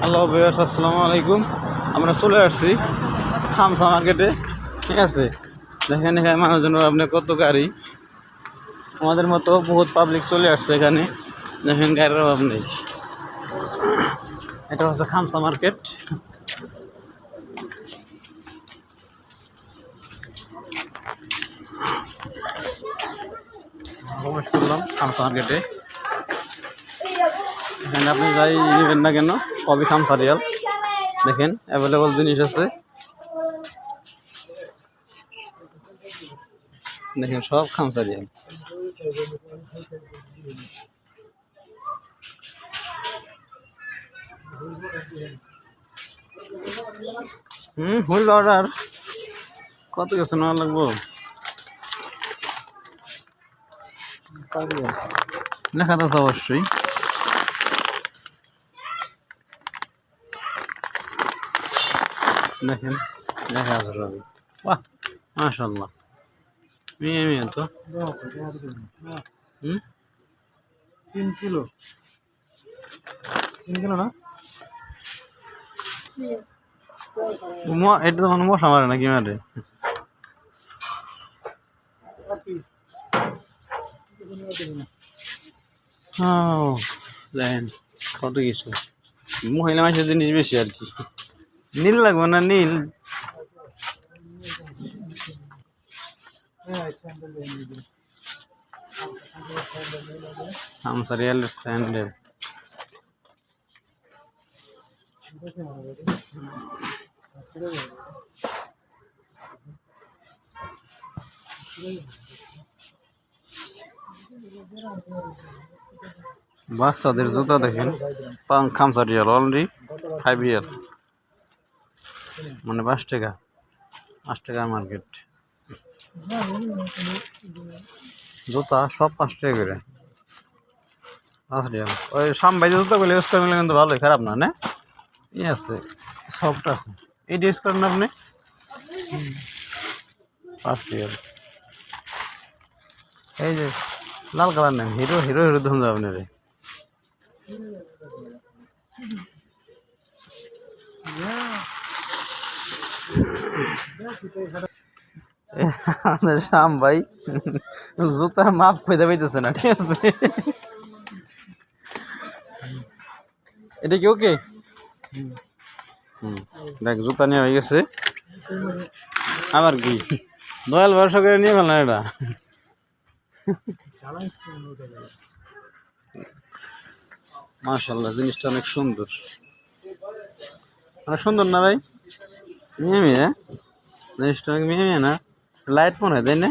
Hello বেয়াস আসসালামু আলাইকুম। আমরা চলে আসছি খামসা মার্কেটে, ঠিক আছে? দেখেন এখানে মানুষজন, আপনি কত গাড়ি? আমাদের মতো বহুত পাবলিক চলে আসছে এখানে। দেখেন গাড়ির অভাব নেই। এটা হচ্ছে খামসা মার্কেট। খামসা মার্কেটে। এখানে আপনি যাই নেবেন না কেন? সবই খামসা রিয়াল দেখেন অ্যাভেলেবল জিনিস আছে। দেখেন, সব খামসা রিয়াল হুম হইল অর্ডার কত কিছু নেওয়া লাগবো? লেখা তো অবশ্যই। দেখেন দেখা আছে সবই। বাহ মাশাল্লাহ মেয়ে মেয়ে তো। হুম? তিন কিলো। তিন কিলো না? ম- এটা তো মশা মারে নাকি মারে? ও দেখেন কত কিছু। মহিলা মানুষের জিনিস বেশি আর কি। নীল লাগবে না নীল আমসা রিয়াল স্যান্ডেল বাচ্চাদের জুতা দেখেন পান খামসা রিয়াল অলরেডি ফাইভ রিয়াল মানে পাঁচ টাকা পাঁচ টাকা মার্কেট জুতা সব পাঁচ টাকা করে। পাঁচ রিয়াল ওই সামবাই জুতা গুলো ইউজ করে কিন্তু ভালোই, খারাপ না না? ই আছে সফট আছে। এইটা ইউজ করেন আপনি? পাঁচ রিয়াল এই যে, লাল কালার নেন। হিরো হিরো হিরো ধরুন যাবেন রে আমাদের শ্যাম ভাই, জুতার মাপ খুঁজে পাইতেছে না, ঠিক আছে? এটা কি ওকে? দেখ, জুতা নিয়ে হয়ে গেছে। আবার কি? দয়াল ভরসা করে নিয়ে ফেলনা এটা। মাশাল্লাহ জিনিসটা অনেক সুন্দর। অনেক সুন্দর না ভাই? মেয়ে মেয়ে অনেক মেয়ে না? লাইট মনে হয়, তাই না?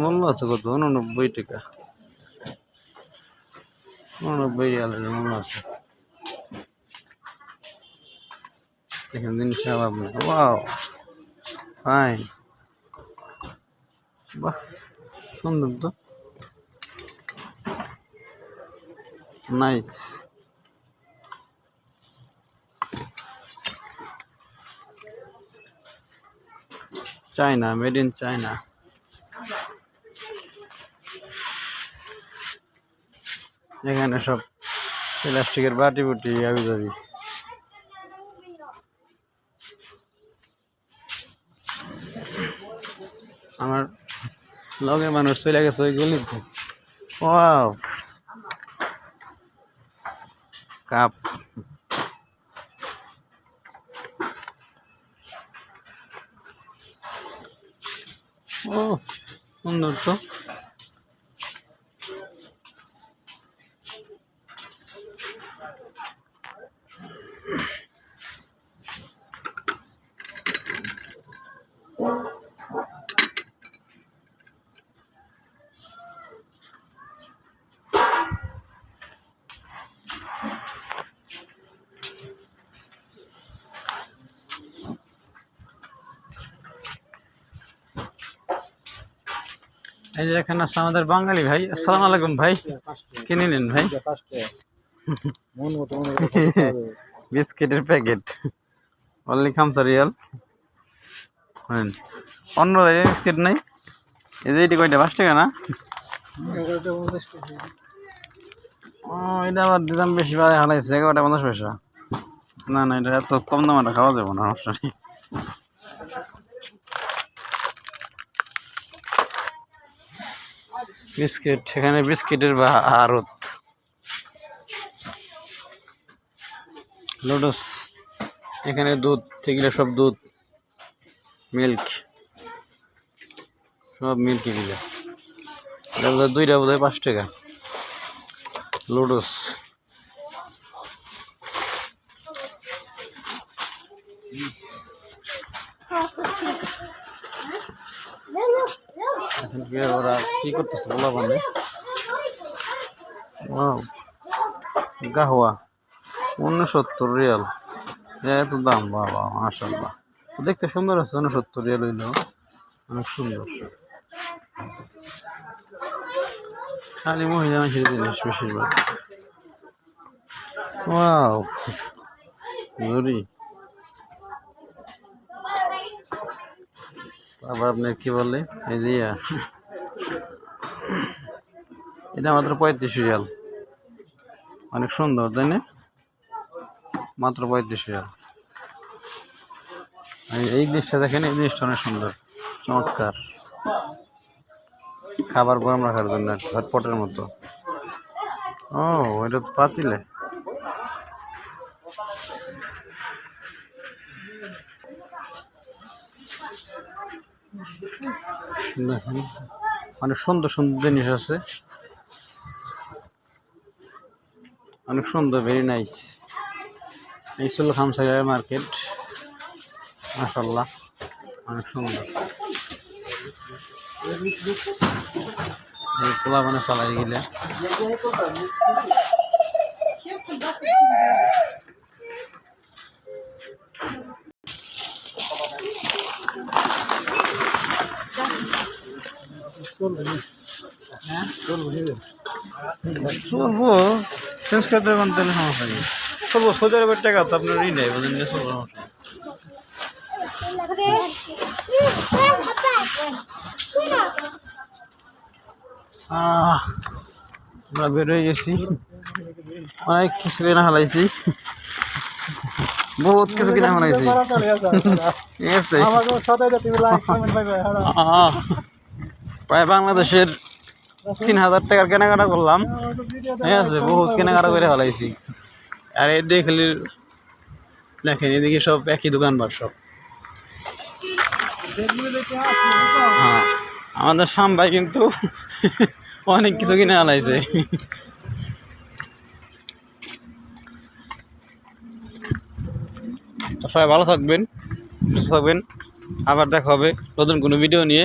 মূল্য আছে কত? উননব্বই টাকা। উননব্বই রিয়ালের মূল্য আছে। দেখেন জিনিসটা অভাব নেই ফাইন বাহ! সুন্দর তো। Nice China made in China এখানে সব প্লাস্টিকের বাটি বুটি আবি যাবি আমার লগের মানুষ চলে গেছে ওই গলিতে। ওয়াও। কাপ। ও সুন্দর তো এই যে এখানে আছে আমাদের বাঙালি ভাই। আসসালাম আলাইকুম ভাই। কিনে নিন ভাই। বিস্কিটের প্যাকেট। অনলি খামসা রিয়াল। অন্য বিস্কিট নাই? এই যে এটি কয়টা? পাঁচ টাকা না। ও এটা আবার দিলাম বেশি বারে হালাইছে এগারোটা পঞ্চাশ পয়সা। না না, এটা এত কম দাম খাওয়া যাব না সমস্যা বিস্কিট এখানে বিস্কিটের বা আড়ত। লোটাস এখানে দুধ, এগুলো সব দুধ, মিল্ক। সব মিল্ক এগুলো। দুইটা দুইটা বোধহয় পাঁচ টাকা। লোটাস এখন ওরা কি করতেছে বলা মানে গাহওয়া, উনসত্তর রিয়াল। এত দাম, বাবা মাশাল্লাহ তো দেখতে সুন্দর আছে, উনসত্তর রিয়াল হইলেও। অনেক সুন্দর। খালি মহিলা মানুষের জিনিস বেশিরভাগ। ওয়াও ঘড়ি আবার আপনার কি বলে? এই যে। এটা মাত্র পঁয়ত্রিশ রিয়াল। অনেক সুন্দর, তাই না? মাত্র পঁয়ত্রিশ রিয়াল। এই- জিনিসটা দেখেন, এই জিনিসটা অনেক সুন্দর, চমৎকার। খাবার গরম রাখার জন্য হটপটের মতো। ও, এটা তো পাতিলে। অনেক সুন্দর সুন্দর জিনিস আছে। অনেক সুন্দর ভেরি নাইস এই ছিল খামসাগার মার্কেট। মাসাল্লাহ অনেক সুন্দর। মানে চালাই গেলে। চলবো চেঞ্জ করতে পারেন তাহলে সমস্যা নেই চলবো সৌদি আরবের টাকা তো আপনার ঋণ নেই বুঝলেন না চলবো সমস্যা নেই। আহ, আমরা বেরোয় গেছি। অনেক কিছু কিনা ফেলাইছি। বহুত কিছু কিনা ফেলাইছি। প্রায় বাংলাদেশের তিন হাজার টাকার কেনাকাটা করলাম। ঠিক আছে, বহুত কেনাকাটা করে ফেলাইছি। আর এই দেখলি দেখেন, এদিকে সব একই দোকানবার সব। হ্যাঁ আমাদের সাম্বাই কিন্তু অনেক কিছু কিনে ফেলাইছে। সবাই ভালো থাকবেন, সুস্থ থাকবেন। আবার দেখা হবে নতুন কোনো ভিডিও নিয়ে।